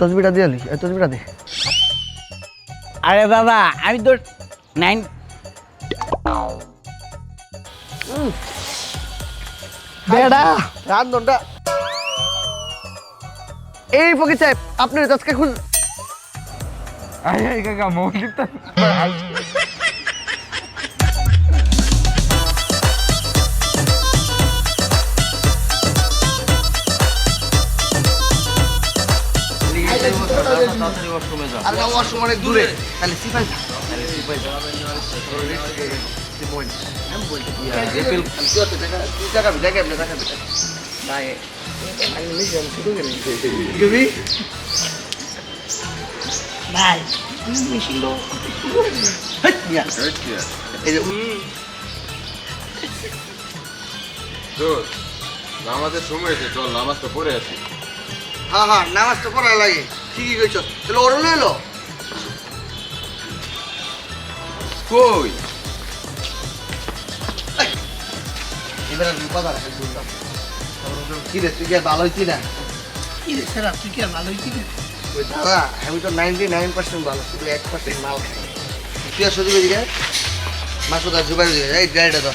তসবিটা দিয়ে এই তসবিটা দে। আরে বাবা আমি তো নাইন বেড়া রান্ধনটা এই ফকির সাহেব আপনি আজকে খুঁজ আই আই কাকা মৌলিকটা আর না ওয়াশরুম অনেক দূরে তাহলে সিপাই সিপাই ভাই দোস্ত নামাজের সময় হয়েছে চল নামাজটা পড়ে আসি হ্যাঁ হ্যাঁ নামাজ তো পড়া লাগে ঠিকই কইছ তাহলে ওর এলো? কই? এবার আর কথা রাখে বললাম কি রে তুই কি আর ভালো হইছি না? কি রে স্যার তুই কি আর ভালো ওই দাদা আমি তো নাইনটি নাইন পার্সেন্ট ভালো শুধু এক পার্সেন্ট মাল খাই। তুই আর সজিবে দিকে আর জুবাই দিকে এই গাড়িটা তো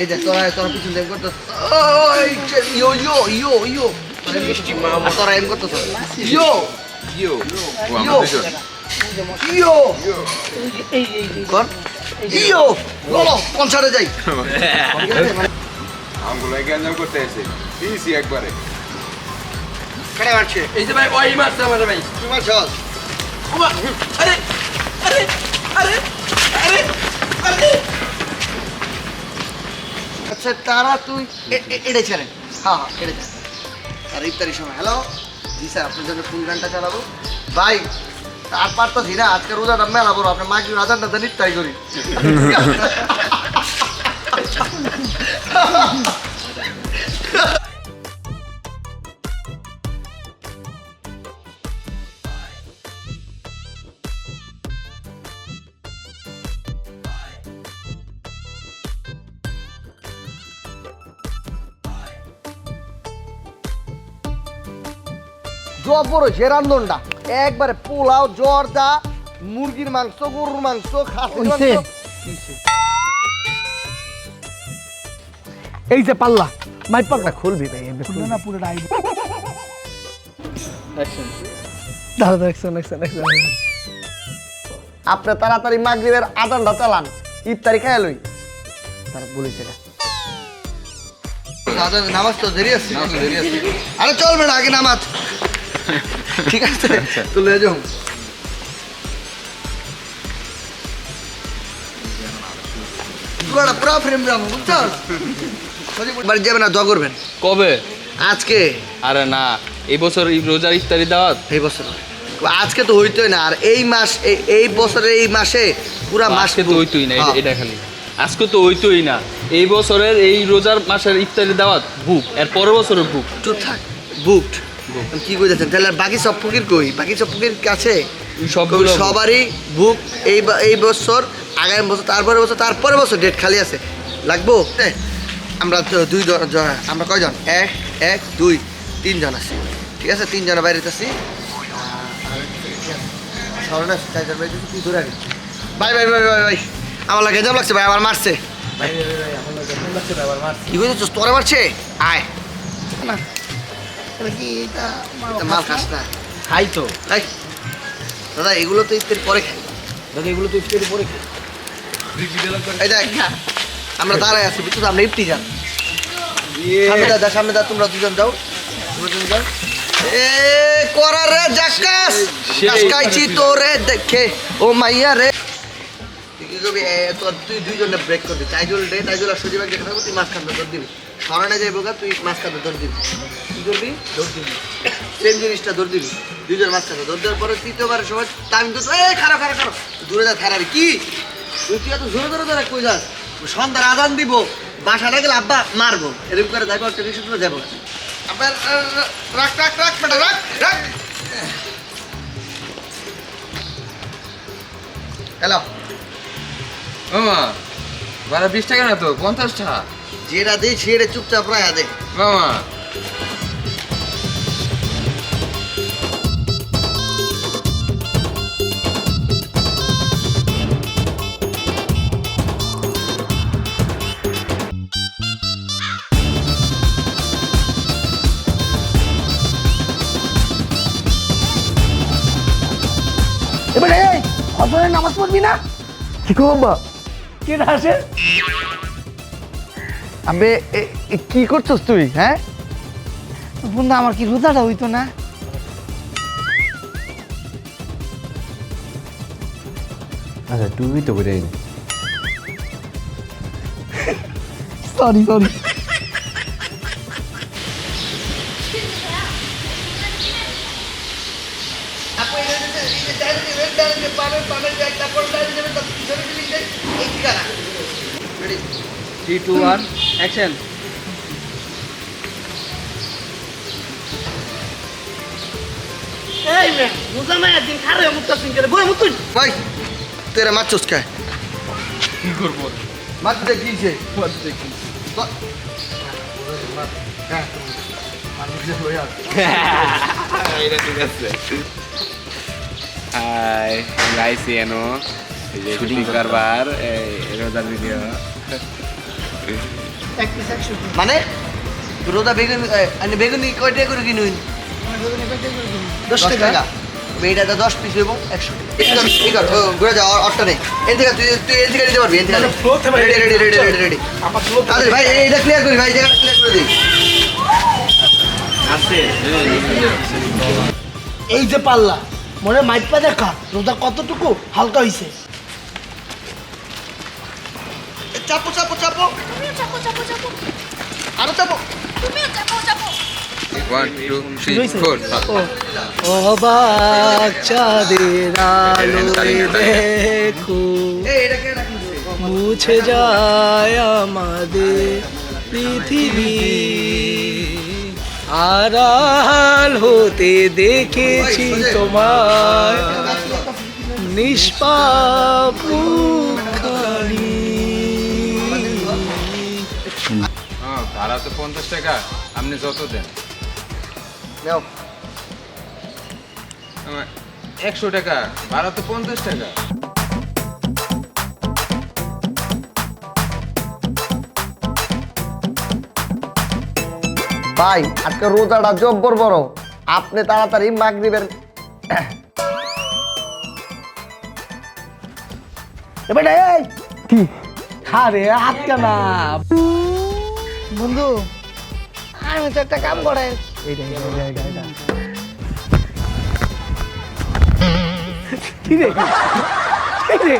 এই দেখ তোরা তোরা পিছন দেখ করতো ইয়ো ইয়ো ইয়ো ইয়ো। মিষ্টি মা তোরা এম করতো ইয়ো ইয়ো ও ইয়ো আমার দুজন ইয়ো এই এই এই কর ইয়ো বলো কনসার্টে যাই। আমগুলো গ্যাঞ্জাম করতে এসে দিয়েছি একবারে। কেটে মারছে? এই যে ভাই ওই মারছে আমার ভাই। তুই মারছ আরে আরে আরে আরে আরে। আচ্ছা তারা তুই এ- এ- এড়ে ছেড়ে। হ্যাঁ হ্যাঁ ছেড়ে। আর ইফতারির সময়। হ্যালো জি স্যার, আপনার জন্য কোন গানটা চালাবো? ভাই আর পারতাছি না আজকে রোজাটা মেলা বড় আপনার মাকে রাজার দেন ইফতারি করি। জবর হয়েছে রান্ধনটা একবারে পোলাও জর্দা মুরগির মাংস গরুর মাংস খাসির মাংস? এই যে পাল্লা মাই পাল্লা খুলবি ভাই খুলবে। না পুরো দেখছেন? দেখছেন দেখছেন আপনি তাড়াতাড়ি মাগরিবের আদানটা চালান ইফতারি খাই লই। তার বলিস এটা। নামাজ তো দেরি আছে। নামাজ দেরি আছে। আরে চলবে না আগে নামাজ। ঠিক আছে তুলে যাও। পুরো ফ্রেম যাব বুঝছ? বাড়ি যাবে না দোয়া করবেন। কবে? আজকে। আরে না এই বছর এই রোজার ইফতারি দাওয়াত? এই বছর। আজকে তো হইতোই না আর এই মাস এই- বছরের এই মাসে পুরা মাস তো ওইতোই না এটা- হ্যাঁ। খালি। আজকে তো ওইতোই না এই বছরের এই রোজার মাসের ইফতারি দাওয়াত বুক এর পরের বছরের বুক চুপ থাক বুকড কি কইতেছেন? তাহলে বাকি সব ফকির কই? বাকি সব ফকির কাছে? সবগুলো সবারই বুক এই এই বছর আগামী বছর তারপরে বছর তারপরে বছর ডেট খালি আছে। লাগবো? এ, আমরা দুই আমরা কয়জন? এক এক দুই তিনজন আছি। ঠিক আছে? তিনজনের বাইরে আছি। আছি, তুই ধরে আগে ভাই ভাই ভাই ভাই ভাই। আমার লাগে জাম লাগছে ভাই আমার মারছে। কি কইছিস তোরে মারছে? আয়। না। এটা কি এটা এটা মাল খাস না? খাই তো। দাদা এগুলো তো ইফতারি পরে খাই। দাদা এগুলো তো ইফতারি পরে খাই। এই দেখ আমরা দাঁড়ায় আছি বুঝছ আমরা ইফতি যান। সামনে দা দা, সামনে দা তোমরা দুজন যাও। তোমরা দুজন যাও। এ জাকাস। কাসকাইছি তোরে দেখে। ও মাইয়া রে করবি তোর তুই দুইজনে ব্রেক করবি। তাইজুল রে তাইজুল আর সজীব যেটা থাকব তুই ধর দিবি। সরানে যাইবো গা তুই ধর দিবি। কি করবি? দৌড় দিবি। সেম জিনিসটা ধর দিবি। দুইজন মাঝখানে ধর দেওয়ার পরে তৃতীয়বারের সময় টাইম তো এ খারাপ খারাপ খারাপ দূরে যা খারাপ কি? তুই তুই এত জোরে ধরে ধরে কই যাস? সন্ধ্যার আদান দিব। বাসা না গেলে আব্বা মারবো। এরকম করে যাব একটা রিক্সা যাব আব্বা রাখ রাখ রাখ বেটা রাখ রাখ। হ্যালো। মামা ভাড়া বিশ টাকা না তো? পঞ্চাশটা যেটা দে সেটা চুপচাপ রাখা দে। মামা এবারে ফজরের নামাজ পড়বি না? কি করব কে আসে? আবে কি করছস তুই হ্যাঁ? বন্ধু আমার কি রোজাটা হইতো না? আচ্ছা তুমি তো করে sorry sorry direct red direct পাবেন পাবেন যে একটা করে তার পিছনে দিলেন যে এই ঠিকানা ready three two one action এই মে রোজা না খারে মুক্তা সিং করে বই মুতুই ভাই তুই এরা মারছস কে কি করব মারতে কিছে দেখি হ্যাঁ এটা ঠিক আছে হাই লাইসি এনো শুটিং করবার রোজার ভিডিও মানে রোদা বেগুন মানে বেগুনি কয় টাকা করে কিনুন? দশ টাকা। এইটা তো দশ পিস এবং একশো ঠিক আছে ঘুরে যাও অটটা নেই। এর থেকে তুই তুই এর থেকে নিতে পারবি এর থেকে ready ready ready ready ready আরে ভাই এটা ক্লিয়ার করি ভাই ক্লিয়ার করে দিই। এই যে পাল্লা। মনে মাইপা দেখা রোজা কতটুকু হালকা হইছে। চাপো চাপো চাপো। তুমিও চাপো চাপো চাপো। আরও চাপো। তুমিও চাপো চাপো। ওয়ান টু থ্রি হয়েছে? ফোর অবাক চাঁদের আলোয় দেখো। এই এটা কে রাখিস মুছে যায় আমাদের পৃথিবী। আড়াল হতে দেখেছি তোমার নিষ্পাপ। হ্যাঁ ভাড়া তো পঞ্চাশ টাকা। আপনি যত দেন। একশো টাকা ভাড়া তো পঞ্চাশ টাকা। ভাই আজকে রোজাটা জব্বর বড়। আপনি তাড়াতাড়ি মাগরিবের এবার এই! আরে আটকা না। বন্ধু আমি তো একটা কাম করে কি রে? কি রে?